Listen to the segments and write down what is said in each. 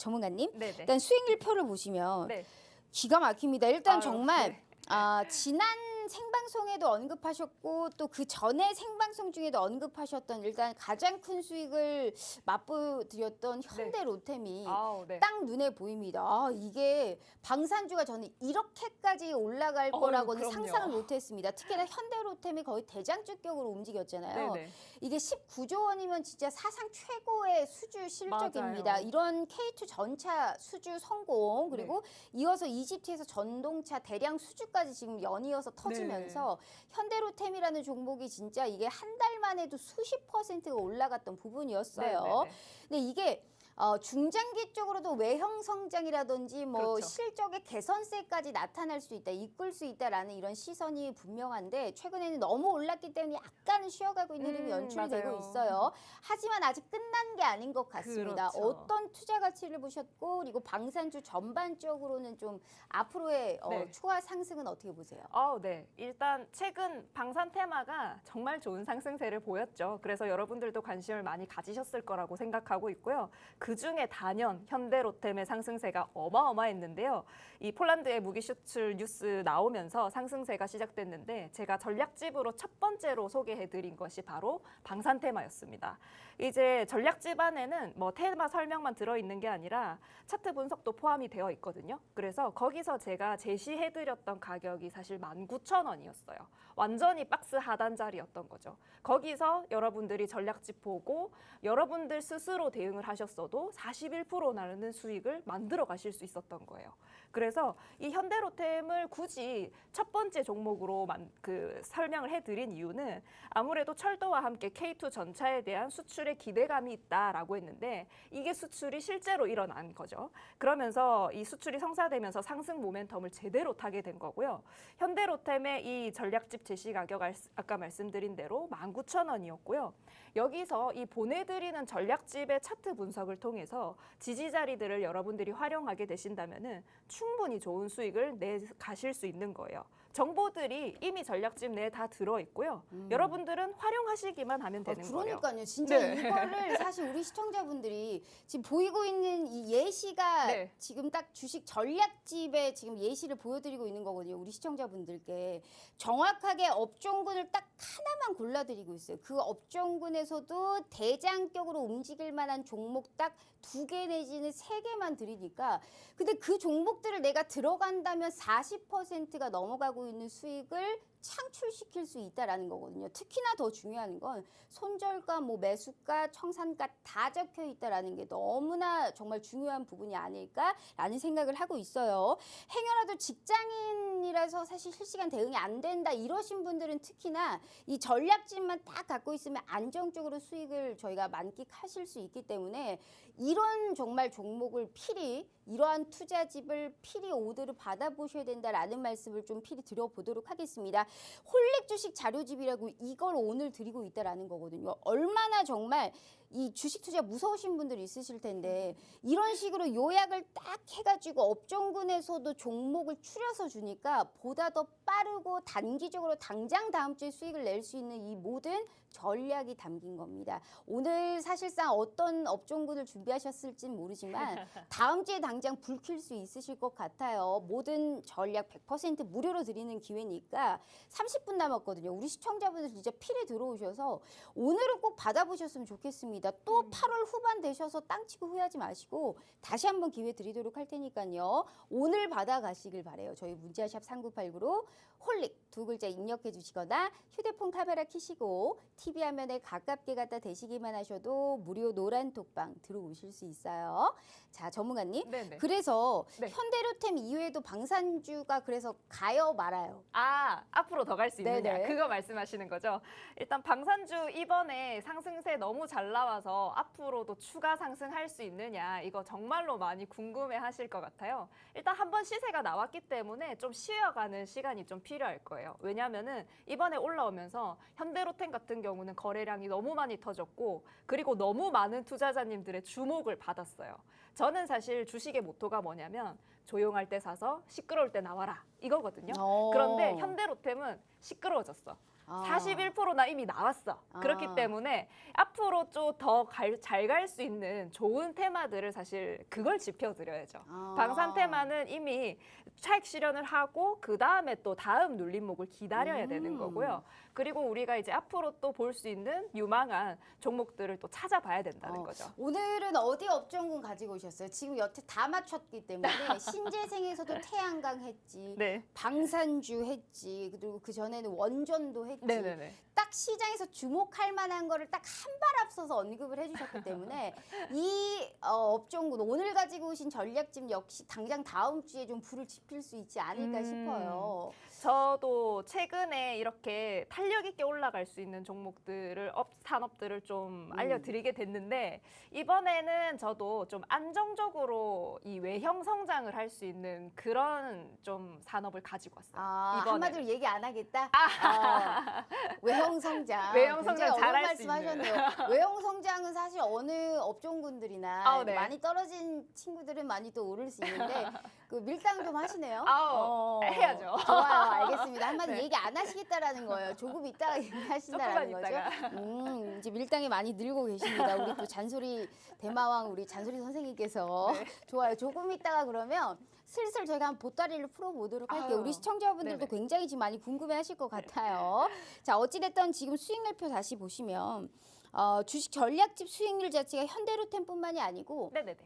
전문가님. 네네. 일단 수익률표를 보시면 네. 기가 막힙니다. 일단 아유, 정말 네. 아, 지난 생방송에도 언급하셨고 또 그 전에 생방송 중에도 언급하셨던 일단 가장 큰 수익을 맛보드렸던 현대 로템이 아우, 네. 딱 눈에 보입니다. 아, 이게 방산주가 저는 이렇게까지 올라갈 어휴, 거라고는 그럼요. 상상을 못했습니다. 특히나 현대 로템이 거의 대장주격으로 움직였잖아요. 네네. 이게 19조 원이면 진짜 사상 최고의 수주 실적입니다. 맞아요. 이런 K2 전차 수주 성공 그리고 네. 이어서 이집트에서 전동차 대량 수주까지 지금 연이어서 터지면서 네. 현대로템이라는 종목이 진짜 이게 한 달만 해도 수십 퍼센트가 올라갔던 부분이었어요. 네네네. 근데 이게 어, 중장기 쪽으로도 외형 성장이라든지 뭐 그렇죠. 실적의 개선세까지 나타날 수 있다, 이끌 수 있다라는 이런 시선이 분명한데 최근에는 너무 올랐기 때문에 약간은 쉬어가고 있는 흐름이 음, 연출되고. 있어요. 하지만 아직 끝난 게 아닌 것 같습니다. 그렇죠. 어떤 투자 가치를 보셨고 그리고 방산주 전반적으로는 좀 앞으로의 어, 네. 추가 상승은 어떻게 보세요? 아, 네. 일단 최근 방산 테마가 정말 좋은 상승세를 보였죠. 그래서 여러분들도 관심을 많이 가지셨을 거라고 생각하고 있고요. 그 중에 단연 현대로템의 상승세가 어마어마했는데요. 이 폴란드의 무기 수출 뉴스 나오면서 상승세가 시작됐는데 제가 전략집으로 첫 번째로 소개해드린 것이 바로 방산 테마였습니다. 이제 전략집 안에는 뭐 테마 설명만 들어있는 게 아니라 차트 분석도 포함이 되어 있거든요. 그래서 거기서 제가 제시해드렸던 가격이 사실 19,000원이었어요. 완전히 박스 하단 자리였던 거죠. 거기서 여러분들이 전략집 보고 여러분들 스스로 대응을 하셨어도 41%나는 수익을 만들어 가실 수 있었던 거예요. 그래서 이 현대로템을 굳이 첫 번째 종목으로 만, 그 설명을 해드린 이유는 아무래도 철도와 함께 K2 전차에 대한 수출의 기대감이 있다라고 했는데 이게 수출이 실제로 일어난 거죠. 그러면서 이 수출이 성사되면서 상승 모멘텀을 제대로 타게 된 거고요. 현대로템의 이 전략집 제시 가격 알- 아까 말씀드린 대로 19,000원이었고요. 여기서 이 보내드리는 전략집의 차트 분석을 통해서 지지 자리들을 여러분들이 활용하게 되신다면은 충분히 좋은 수익을 내 가실 수 있는 거예요. 정보들이 이미 전략집 내에 다 들어 있고요. 여러분들은 활용하시기만 하면 아, 되는 거예요. 그러니까요. 진짜 네. 이거를 사실 우리 시청자분들이 지금 보이고 있는 이 예시가 네. 지금 딱 주식 전략집에 지금 예시를 보여드리고 있는 거거든요. 우리 시청자분들께 정확하게 업종군을 딱 하나만 골라드리고 있어요. 그 업종군에서도 대장격으로 움직일 만한 종목 딱 두 개 내지는 세 개만 드리니까 근데 그 종목들을 내가 들어간다면 40%가 넘어가고 있는 수익을 창출시킬 수 있다라는 거거든요. 특히나 더 중요한 건 손절가, 뭐 매수가, 청산가 다 적혀 있다라는 게 너무나 정말 중요한 부분이 아닐까라는 생각을 하고 있어요. 행여라도 직장인이라서 사실 실시간 대응이 안 된다 이러신 분들은 특히나 이 전략집만 딱 갖고 있으면 안정적으로 수익을 저희가 만끽하실 수 있기 때문에 이런 정말 종목을 필히 이러한 투자집을 필히 오더를 받아보셔야 된다라는 말씀을 좀 필히 드려보도록 하겠습니다. 홀릭 주식 자료집이라고 이걸 오늘 드리고 있다라는 거거든요. 얼마나 정말 이 주식 투자 무서우신 분들이 있으실 텐데 이런 식으로 요약을 딱 해가지고 업종군에서도 종목을 추려서 주니까 보다 더 빠르고 단기적으로 당장 다음 주에 수익을 낼 수 있는 이 모든 전략이 담긴 겁니다. 오늘 사실상 어떤 업종군을 준비하셨을진 모르지만 다음 주에 당장 불킬 수 있으실 것 같아요. 모든 전략 100% 무료로 드리는 기회니까 30분 남았거든요. 우리 시청자분들 진짜 필히 들어오셔서 오늘은 꼭 받아보셨으면 좋겠습니다. 또 8월 후반 되셔서 땅 치고 후회하지 마시고 다시 한번 기회 드리도록 할 테니까요. 오늘 받아가시길 바래요. 저희 문자샵 3989로 홀릭 두 글자 입력해 주시거나 휴대폰 카메라 켜시고 TV 화면에 가깝게 갖다 대시기만 하셔도 무료 노란 톡방 들어오실 수 있어요. 자, 전문가님. 네네. 그래서 네. 현대로템 이외에도 방산주가 그래서 가요 말아요. 아, 앞으로 더 갈 수 있느냐. 네네. 그거 말씀하시는 거죠. 일단 방산주 이번에 상승세 너무 잘 나와서 앞으로도 추가 상승할 수 있느냐. 이거 정말로 많이 궁금해 하실 것 같아요. 일단 한번 시세가 나왔기 때문에 좀 쉬어가는 시간이 좀 필요할 거예요. 왜냐면은 이번에 올라오면서 현대로템 같은 경우는 거래량이 너무 많이 터졌고 그리고 너무 많은 투자자님들의 주목을 받았어요. 저는 사실 주식의 모토가 뭐냐면 조용할 때 사서 시끄러울 때 나와라. 이거거든요. 어. 그런데 현대로템은 시끄러워졌어. 아. 41%나 이미 나왔어. 아. 그렇기 때문에 앞으로 좀 더 잘 갈 수 있는 좋은 테마들을 사실 그걸 짚어드려야죠. 아. 방산 테마는 이미 차익 실현을 하고 그 다음에 또 다음 눌림목을 기다려야 되는 음. 거고요. 그리고 우리가 이제 앞으로 또 볼 수 있는 유망한 종목들을 또 찾아봐야 된다는 어, 거죠. 오늘은 어디 업종군 가지고 오셨어요? 지금 여태 다 맞췄기 때문에 신재생에서도 태양광 했지, 네. 방산주 했지, 그리고 그 전에는 원전도 했지. 네네네. 딱 시장에서 주목할 만한 거를 딱 한 발 앞서서 언급을 해주셨기 때문에 이 어, 업종군 오늘 가지고 오신 전략집 역시 당장 다음 주에 좀 불을 지필 수 있지 않을까 음. 싶어요. 저도 최근에 이렇게 탄력 있게 올라갈 수 있는 종목들을 업 산업들을 좀 음. 알려드리게 됐는데 이번에는 저도 좀 안정적으로 이 외형 성장을 할 수 있는 그런 좀 산업을 가지고 왔어요. 아, 이번에는. 한마디로 얘기 안 하겠다. 어, 외형 성장. 외형 성장 잘할 말씀하셨네요. 외형 성장은 사실 어느 업종군들이나 아, 네. 많이 떨어진 친구들은 많이 또 오를 수 있는데 그 밀당 좀 하시네요. 아우, 해야죠. 좋아요, 알겠습니다. 한마디 네. 얘기 안 하시겠다라는 거예요. 조금 있다가 얘기하신다라는 조금만 거죠. 음, 이제 밀당이 많이 늘고 계십니다. 우리 또 잔소리 대마왕 우리 잔소리 선생님께서 네. 좋아요. 조금 있다가 그러면 슬슬 저희가 한 보따리를 풀어보도록 할게요. 아유, 우리 시청자분들도 네네. 굉장히 지금 많이 궁금해하실 것 같아요. 자 어찌됐든 지금 수익률표 다시 보시면 어, 주식 전략집 수익률 자체가 현대로템뿐만이 아니고 네네네.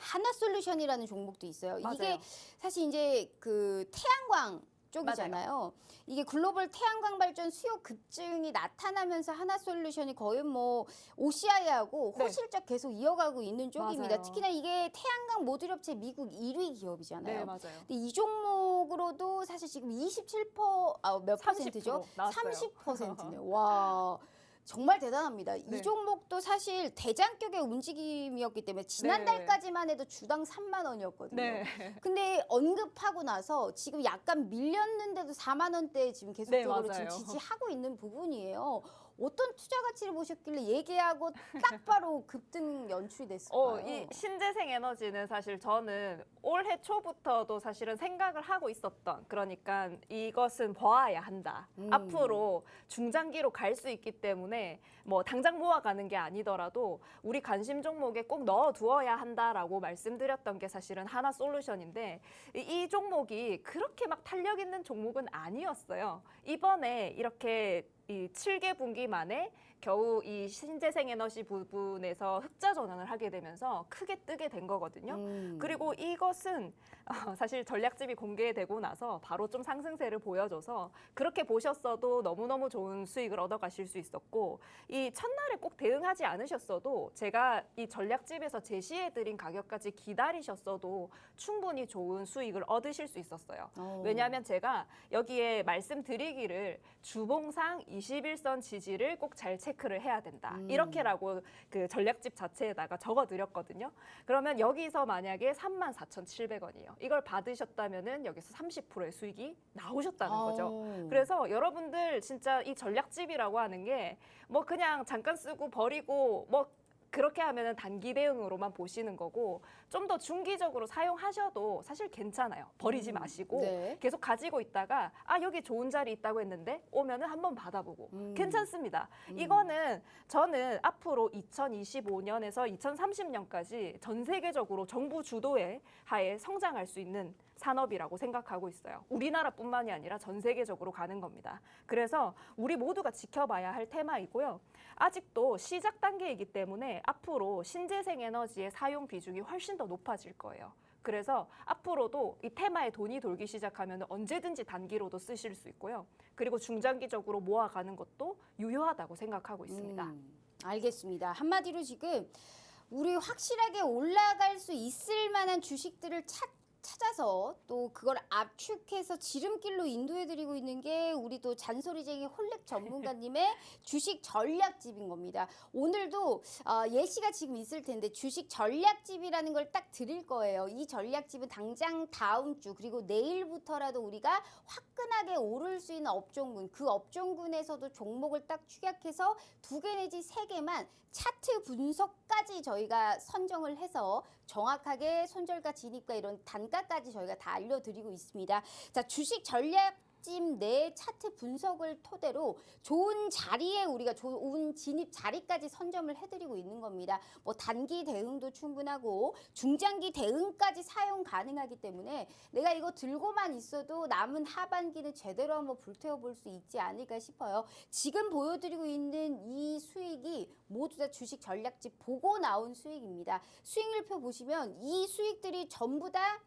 하나 솔루션이라는 종목도 있어요. 이게 맞아요. 사실 이제 그 태양광 쪽이잖아요. 이게 글로벌 태양광 발전 수요 급증이 나타나면서 하나 솔루션이 거의 뭐 OCI하고 네. 호실적 계속 이어가고 있는 쪽입니다. 맞아요. 특히나 이게 태양광 모듈 업체 미국 1위 기업이잖아요. 네 맞아요. 근데 이 종목으로도 사실 지금 27%몇 30% 퍼센트죠? 나왔어요. 30%네요. 와. 정말 대단합니다. 이 네. 종목도 사실 대장격의 움직임이었기 때문에 네. 지난달까지만 해도 주당 3만 원이었거든요. 네. 근데 언급하고 나서 지금 약간 밀렸는데도 4만 원대 지금 계속적으로 네, 지금. 지지하고 있는 부분이에요. 어떤 투자 가치를 보셨길래 얘기하고 딱 바로 급등 연출이 됐을까요? 어, 이 신재생 에너지는 사실 저는 올해 초부터도 사실은 생각을 하고 있었던 그러니까 이것은 봐야 한다. 음. 앞으로 중장기로 갈 수 있기 때문에 뭐 당장 모아가는 게 아니더라도 우리 관심 종목에 꼭 넣어 두어야 한다라고 말씀드렸던 게 사실은 하나 솔루션인데 이, 이 종목이 그렇게 막 탄력 있는 종목은 아니었어요. 이번에 이렇게 이 7개 분기 만에 겨우 이 신재생 에너지 부분에서 흑자 전환을 하게 되면서 크게 뜨게 된 거거든요. 음. 그리고 이것은 어, 사실 전략집이 공개되고 나서 바로 좀 상승세를 보여줘서 그렇게 보셨어도 너무너무 좋은 수익을 얻어가실 수 있었고 이 첫날에 꼭 대응하지 않으셨어도 제가 이 전략집에서 제시해드린 가격까지 기다리셨어도 충분히 좋은 수익을 얻으실 수 있었어요. 어. 왜냐하면 제가 여기에 말씀드리기를 주봉상 21선 지지를 꼭잘 체크를 해야 된다. 음. 이렇게라고 그 전략집 자체에다가 적어 드렸거든요. 그러면 여기서 만약에 34,700원이에요. 이걸 받으셨다면은 여기서 30%의 수익이 나오셨다는 거죠. 어. 그래서 여러분들 진짜 이 전략집이라고 하는 게 뭐 그냥 잠깐 쓰고 버리고 뭐 그렇게 하면은 단기 대응으로만 보시는 거고 좀 더 중기적으로 사용하셔도 사실 괜찮아요. 버리지 음, 마시고 네. 계속 가지고 있다가 아 여기 좋은 자리 있다고 했는데 오면은 한번 받아보고 음. 괜찮습니다. 음. 이거는 저는 앞으로 2025년에서 2030년까지 전 세계적으로 정부 주도의 하에 성장할 수 있는 산업이라고 생각하고 있어요. 우리나라뿐만이 아니라 전 세계적으로 가는 겁니다. 그래서 우리 모두가 지켜봐야 할 테마이고요. 아직도 시작 단계이기 때문에 앞으로 신재생 에너지의 사용 비중이 훨씬 더 높아질 거예요. 그래서 앞으로도 이 테마에 돈이 돌기 시작하면 언제든지 단기로도 쓰실 수 있고요. 그리고 중장기적으로 모아가는 것도 유효하다고 생각하고 있습니다. 음, 알겠습니다. 한마디로 지금 우리 확실하게 올라갈 수 있을 만한 주식들을 찾 찾아서 또 그걸 압축해서 지름길로 인도해드리고 있는 게 우리 또 잔소리쟁이 홀렉 전문가님의 주식 전략집인 겁니다. 오늘도 어, 예시가 지금 있을 텐데 주식 전략집이라는 걸 딱 드릴 거예요. 이 전략집은 당장 다음 주 그리고 내일부터라도 우리가 화끈하게 오를 수 있는 업종군 그 업종군에서도 종목을 딱 축약해서 두 개 내지 세 개만 차트 분석까지 저희가 선정을 해서 정확하게 손절가 진입과 이런 단 가까지 저희가 다 알려드리고 있습니다. 자 주식 전략 내 차트 분석을 토대로 좋은 자리에 우리가 좋은 진입 자리까지 선점을 해드리고 있는 겁니다. 뭐 단기 대응도 충분하고 중장기 대응까지 사용 가능하기 때문에 내가 이거 들고만 있어도 남은 하반기는 제대로 한번 불태워 볼 수 있지 않을까 싶어요. 지금 보여드리고 있는 이 수익이 모두 다 주식 전략집 보고 나온 수익입니다. 수익률표 보시면 이 수익들이 전부 다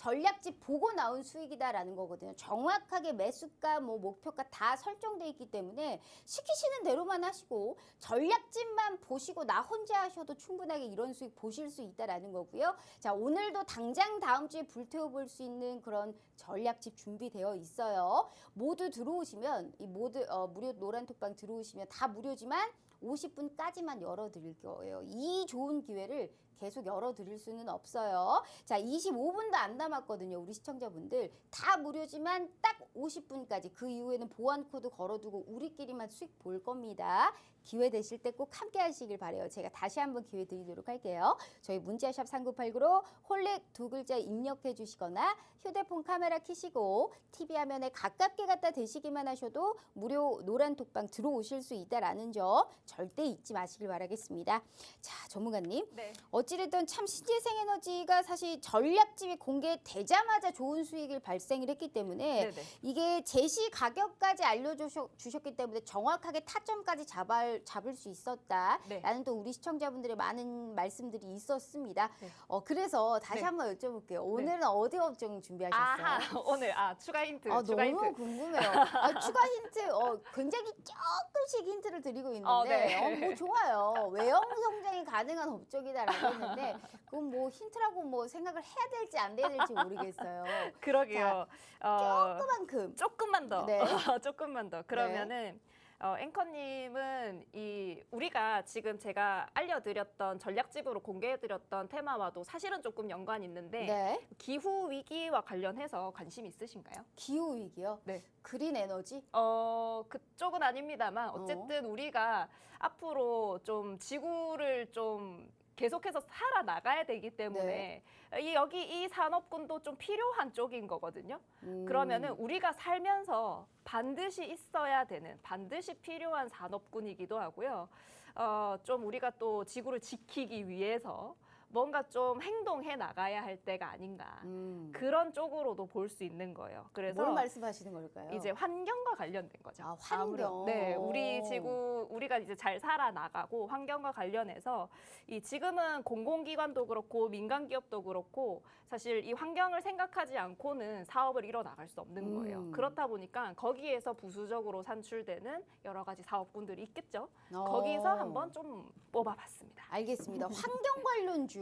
전략집 보고 나온 수익이다라는 거거든요. 정확하게 매수가, 뭐 목표가 다 설정돼 있기 때문에 시키시는 대로만 하시고 전략집만 보시고 나 혼자 하셔도 충분하게 이런 수익 보실 수 있다라는 거고요. 자, 오늘도 당장 다음 주에 불태워 볼 수 있는 그런 전략집 준비되어 있어요. 모두 들어오시면 이 모두 어, 무료 노란 톡방 들어오시면 다 무료지만 50분까지만 열어드릴 거예요. 이 좋은 기회를 계속 열어드릴 수는 없어요. 자, 25분도 안 남았거든요. 우리 시청자분들. 다 무료지만 딱 50분까지. 그 이후에는 보안 코드 걸어두고 우리끼리만 수익 볼 겁니다. 기회 되실 때 꼭 함께 하시길 바래요. 제가 다시 한번 기회 드리도록 할게요. 저희 문자샵 3989로 홀렉 두 글자 입력해 주시거나 휴대폰 카메라 켜시고 TV 화면에 가깝게 갖다 대시기만 하셔도 무료 노란 톡방 들어오실 수 있다라는 점 절대 잊지 마시길 바라겠습니다. 자, 전문가님. 네. 어찌됐든 참 신재생 에너지가 사실 전략집이 공개되자마자 좋은 수익을 발생을 했기 때문에 네네. 이게 제시 가격까지 알려 주셨기 때문에 정확하게 타점까지 잡 을, 잡을 수 있었다라는 네. 또 우리 시청자분들의 많은 말씀들이 있었습니다. 네. 어, 그래서 다시 네. 한번 여쭤볼게요. 오늘은 어디 업종 준비하셨어요? 아하 오늘 아 추가 힌트 아, 추가 너무 힌트. 궁금해요. 아, 추가 힌트, 어, 굉장히 조금씩 힌트를 드리고 있는데, 어, 네. 어, 뭐 좋아요. 외형 성장이 가능한 업종이다라고 했는데, 그건 뭐 힌트라고 뭐 생각을 해야 될지 안 해야 될지 모르겠어요. 그러게요. 어, 조그만큼. 조금만 더. 네. 조금만 더. 그러면은 어, 앵커님은 이 우리가 지금 제가 알려드렸던 전략집으로 공개해드렸던 테마와도 사실은 조금 연관이 있는데 네. 기후 위기와 관련해서 관심 있으신가요? 기후 위기요. 네. 그린 에너지. 어 그쪽은 아닙니다만 어쨌든 우리가 앞으로 좀 지구를 좀 계속해서 살아 나가야 되기 때문에 이 여기 이 산업군도 좀 필요한 쪽인 거거든요. 음. 그러면은 우리가 살면서 반드시 있어야 되는 반드시 필요한 산업군이기도 하고요. 어, 좀 우리가 또 지구를 지키기 위해서 뭔가 좀 행동해 나가야 할 때가 아닌가. 음. 그런 쪽으로도 볼 수 있는 거예요. 그래서 뭘 말씀하시는 걸까요? 이제 환경과 관련된 거죠. 아, 환경. 아무래도. 네, 우리 지구 우리가 이제 잘 살아 나가고 환경과 관련해서 이 지금은 공공기관도 그렇고 민간 기업도 그렇고 사실 이 환경을 생각하지 않고는 사업을 이뤄 나갈 수 없는 거예요. 음. 그렇다 보니까 거기에서 부수적으로 산출되는 여러 가지 사업군들이 있겠죠. 어. 거기서 한번 좀 뽑아봤습니다. 알겠습니다. 환경 관련주.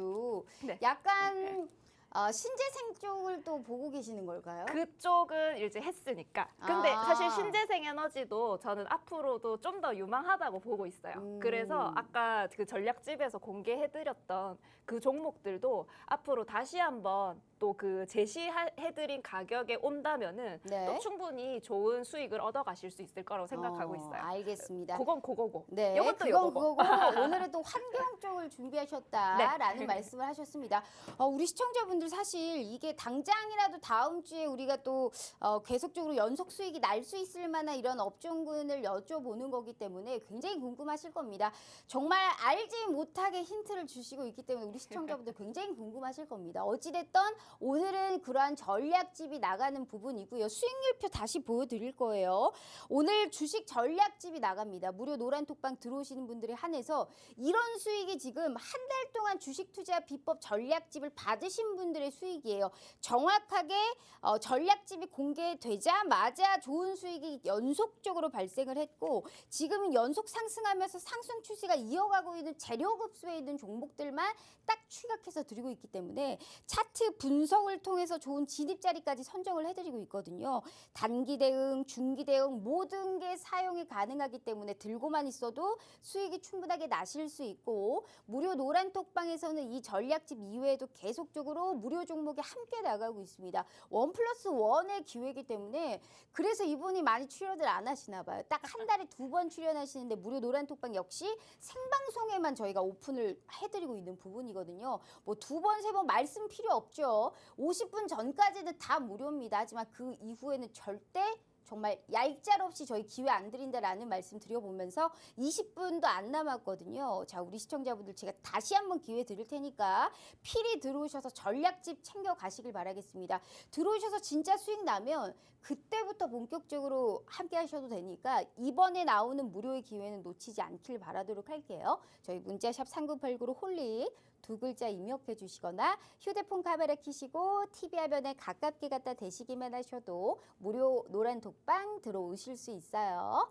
네. 약간 어, 신재생 쪽을 또 보고 계시는 걸까요? 그쪽은 이제 했으니까. 근데 아. 사실 신재생 에너지도 저는 앞으로도 좀 더 유망하다고 보고 있어요. 음. 그래서 아까 그 전략집에서 공개해드렸던 그 종목들도 앞으로 다시 한번 또 그 제시해드린 가격에 온다면은 네. 또 충분히 좋은 수익을 얻어가실 수 있을 거라고 생각하고 어, 있어요. 알겠습니다. 그건 그거고. 네, 요것도 그건 요거고. 그거고 오늘은 또 환경 쪽을 준비하셨다라는 네. 말씀을 하셨습니다. 어, 우리 시청자분들 사실 이게 당장이라도 다음 주에 우리가 또 어, 계속적으로 연속 수익이 날 수 있을 만한 이런 업종군을 여쭤보는 거기 때문에 굉장히 궁금하실 겁니다. 정말 알지 못하게 힌트를 주시고 있기 때문에 우리 시청자분들 굉장히 궁금하실 겁니다. 어찌됐던 오늘은 그러한 전략집이 나가는 부분이고요. 수익률표 다시 보여드릴 거예요. 오늘 주식 전략집이 나갑니다. 무료 노란 톡방 들어오시는 분들에 한해서 이런 수익이 지금 한 달 동안 주식 투자 비법 전략집을 받으신 분들의 수익이에요. 정확하게 어, 전략집이 공개되자마자 좋은 수익이 연속적으로 발생을 했고 지금은 연속 상승하면서 상승 추세가 이어가고 있는 재료급수에 있는 종목들만 딱 취각해서 드리고 있기 때문에 차트 분 석을 통해서 좋은 진입 자리까지 선정을 해드리고 있거든요. 단기 대응, 중기 대응 모든 게 사용이 가능하기 때문에 들고만 있어도 수익이 충분하게 나실 수 있고 무료 노란 톡방에서는 이 전략집 이외에도 계속적으로 무료 종목이 함께 나가고 있습니다. 원 플러스 원의 기회이기 때문에 그래서 이분이 많이 출연을 안 하시나 봐요. 딱 한 달에 두 번 출연하시는데 무료 노란 톡방 역시 생방송에만 저희가 오픈을 해드리고 있는 부분이거든요. 뭐 두 번, 세 번 말씀 필요 없죠. 50분 전까지는 다 무료입니다. 하지만 그 이후에는 절대 정말 얄짤 없이 저희 기회 안 드린다라는 말씀 드려보면서 20분도 안 남았거든요. 자, 우리 시청자분들 제가 다시 한번 기회 드릴 테니까 필히 들어오셔서 전략집 챙겨 가시길 바라겠습니다. 들어오셔서 진짜 수익 나면 그때부터 본격적으로 함께 하셔도 되니까 이번에 나오는 무료의 기회는 놓치지 않길 바라도록 할게요. 저희 문자샵 3989로 홀릭 두 글자 입력해 주시거나 휴대폰 카메라 켜시고 TV 화면에 가깝게 갖다 대시기만 하셔도 무료 노란 독방 들어오실 수 있어요.